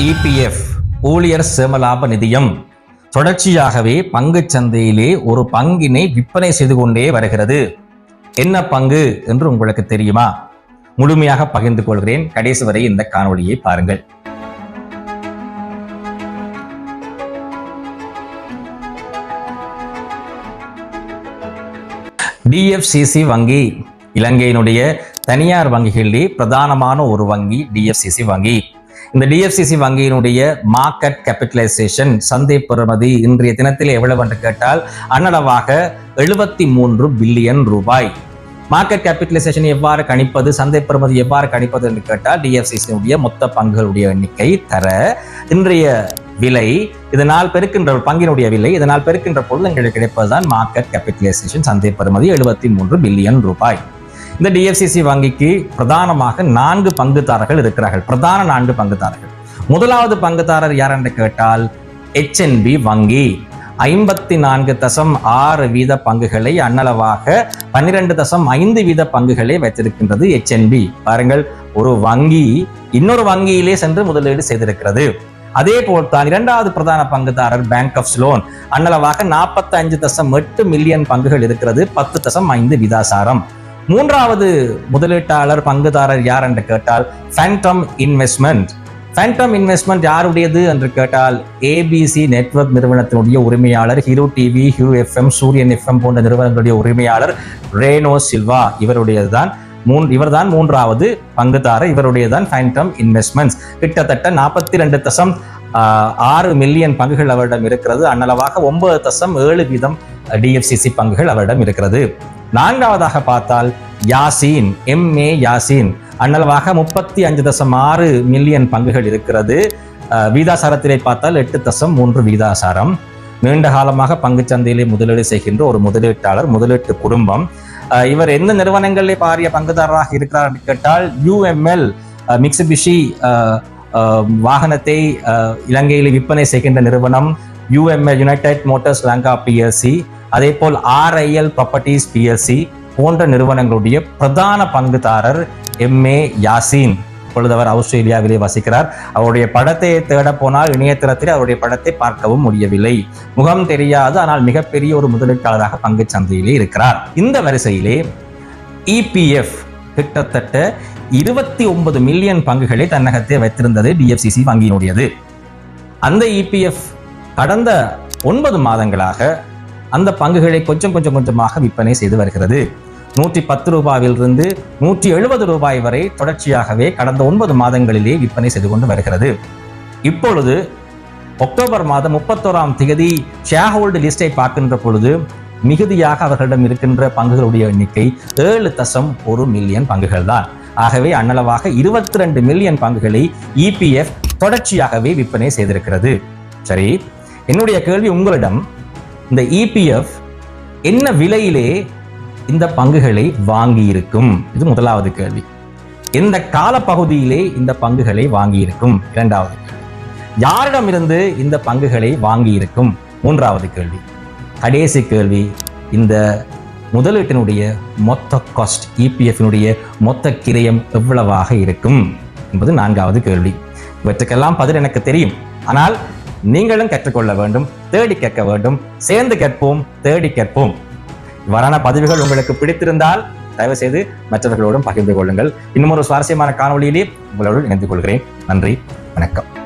EPF ஊழியர் சேமலாப நிதியம். தொடர்ச்சியாகவே பங்கு சந்தையிலே ஒரு பங்கினை விற்பனை செய்து கொண்டே வருகிறது. என்ன பங்கு என்று உங்களுக்கு தெரியுமா? முழுமையாக பகிர்ந்து கொள்கிறேன். கடைசி வரை இந்த காணொளியை பாருங்கள். டிஎஃப்சிசி வங்கி இலங்கையினுடைய தனியார் வங்கிகளிலே பிரதானமான ஒரு வங்கி டிஎஃப்சிசி வங்கி. இந்த டிஎஃப்சிசி வங்கியினுடைய மார்க்கெட் கேபிட்டலைசேஷன் சந்தை பெறுமதி இன்றைய தினத்தில் எவ்வளவு என்று கேட்டால் அன்னளவாக எழுபத்தி மூன்று பில்லியன் ரூபாய். மார்க்கெட் கேபிட்டலைசேஷன் எவ்வாறு கணிப்பது சந்தை பெறுமதி எவ்வாறு கணிப்பது என்று கேட்டால் டிஎஃப்சிசியுடைய மொத்த பங்குகளுடைய எண்ணிக்கை தர இன்றைய விலை இதனால் பெருக்கின்ற பங்கினுடைய விலை இதனால் பெருக்கின்ற பொழுது எங்களுக்கு கிடைப்பதுதான் மார்க்கெட் கேபிட்டலைசேஷன் சந்தை பெறுமதி எழுபத்தி மூன்று பில்லியன் ரூபாய். இந்த டிஎஃப்சிசி வங்கிக்கு பிரதானமாக நான்கு பங்குதாரர்கள் இருக்கிறார்கள். பிரதான நான்கு பங்குதாரர்கள். முதலாவது பங்குதாரர் யார் என்று கேட்டால் ஹெச்என்பி வங்கி. ஐம்பத்தி நான்கு தசம் ஆறு வீத பங்குகளை அன்னளவாக பன்னிரண்டு தசம் ஐந்து வீத பங்குகளை வைத்திருக்கின்றது ஹெச்என்பி பாருங்கள் ஒரு வங்கி இன்னொரு வங்கியிலே சென்று முதலீடு செய்திருக்கிறது. அதே போல் தான் இரண்டாவது பிரதான பங்குதாரர் பேங்க் ஆஃப் ஸ்லோன் அன்னளவாக நாற்பத்தி அஞ்சு தசம் எட்டு மில்லியன் பங்குகள் இருக்கிறது பத்து தசம் ஐந்து விதாசாரம். மூன்றாவது முதலீட்டாளர் பங்குதாரர் யார் என்று கேட்டால் ஃபேண்டம் இன்வெஸ்ட்மெண்ட் ஃபேண்டம் இன்வெஸ்ட்மெண்ட் யாருடையது என்று கேட்டால் ஏபிசி நெட்வொர்க் நிறுவனத்தினுடைய உரிமையாளர் Hiru TV Hiru FM Sooriyan FM போன்ற நிறுவனங்களுடைய உரிமையாளர் ரேனோ சில்வா இவருடையது தான் மூன் இவர்தான் மூன்றாவது பங்குதாரர் இவருடையதான் ஃபேண்டம் இன்வெஸ்ட்மெண்ட்ஸ் கிட்டத்தட்ட நாற்பத்தி ரெண்டு தசம் ஆறு மில்லியன் பங்குகள் அவரிடம் இருக்கிறது. அன்னளவாக ஒன்பது தசம் ஏழு வீதம் டிஎஃப்சிசி பங்குகள் அவரிடம் இருக்கிறது. நான்காவதாக பார்த்தால் யாசீன் எம்ஏ யாசீன். அன்னளவாக முப்பத்தி அஞ்சு தசம் ஆறு மில்லியன் பங்குகள் இருக்கிறது. வீதாசாரத்திலே பார்த்தால் எட்டு தசம் மூன்று வீதாசாரம். நீண்ட காலமாக பங்குச் சந்தையிலே முதலீடு செய்கின்ற ஒரு முதலீட்டாளர் முதலீட்டு குடும்பம். இவர் எந்த நிறுவனங்களிலே பாரிய பங்குதாரராக இருக்கிறார் என்று கேட்டால் யூஎம்எல் மிக்சிபிஷி வாகனத்தை இலங்கையில் விற்பனை செய்கின்ற நிறுவனம் UML United Motors Lanka PLC அதே போல் ஆர்ஐஎல் ப்ராப்பர்ட்டிஸ் பிஎஸ்சி போன்ற நிறுவனங்களுடைய பிரதான பங்குதாரர் எம்ஏ யாசீன் இப்பொழுது அவர் ஆஸ்திரேலியாவிலே வசிக்கிறார். அவருடைய படத்தை தேட போனால் இணையதளத்தில் அவருடைய படத்தை பார்க்கவும் முடியவில்லை. முகம் தெரியாது ஆனால் மிகப்பெரிய ஒரு முதலீட்டாளராக பங்கு சந்தையிலே இருக்கிறார். இந்த வரிசையிலே இபிஎஃப் கிட்டத்தட்ட இருபத்தி ஒன்பது மில்லியன் பங்குகளை தன்னகத்தே வைத்திருந்தது டிஎஃப்சிசி வங்கியினுடையது. அந்த இபிஎஃப் கடந்த ஒன்பது மாதங்களாக அந்த பங்குகளை கொஞ்சம் கொஞ்சம் கொஞ்சமாக விற்பனை செய்து வருகிறது. நூற்றி பத்து ரூபாயிலிருந்து நூற்றி எழுபது ரூபாய் வரை தொடர்ச்சியாகவே கடந்த ஒன்பது மாதங்களிலே விற்பனை செய்து கொண்டு வருகிறது. இப்பொழுது அக்டோபர் மாதம் முப்பத்தோராம் தேதி ஷேர் ஹோல்டு லிஸ்டை பார்க்கின்ற பொழுது மிகுதியாக அவர்களிடம் இருக்கின்ற பங்குகளுடைய எண்ணிக்கை ஏழு தசம் ஒரு மில்லியன் பங்குகள் தான். ஆகவே அன்னளவாக இருபத்தி ரெண்டு மில்லியன் பங்குகளை இபிஎஃப் தொடர்ச்சியாகவே விற்பனை செய்திருக்கிறது. சரி என்னுடைய கேள்வி உங்களிடம் இந்த இபிஎஃப் என்ன விலையிலே இந்த பங்குகளை வாங்கியிருக்கும்? இது முதலாவது கேள்வி. எந்த காலப்பகுதியிலே இந்த பங்குகளை வாங்கியிருக்கும்? இரண்டாவது கேள்வி. யாரிடமிருந்து இந்த பங்குகளை வாங்கியிருக்கும்? மூன்றாவது கேள்வி. கடைசி கேள்வி. இந்த முதலீட்டினுடைய மொத்த காஸ்ட் இபிஎஃபினுடைய மொத்த கிரயம் எவ்வளவாக இருக்கும்? என்பது நான்காவது கேள்வி. இவற்றுக்கெல்லாம் பதில் எனக்கு தெரியும். ஆனால் நீங்களும் கற்றுக்கொள்ள வேண்டும் தேடி கேட்க வேண்டும். சேர்ந்து கேட்போம் தேடி கேட்போம். இவ்வாறான பதிவுகள் உங்களுக்கு பிடித்திருந்தால் தயவு செய்து மற்றவர்களோடும் பகிர்ந்து கொள்ளுங்கள். இன்னும் ஒரு சுவாரஸ்யமான காணொலியிலே உங்களோடு இணைந்து கொள்கிறேன். நன்றி வணக்கம்.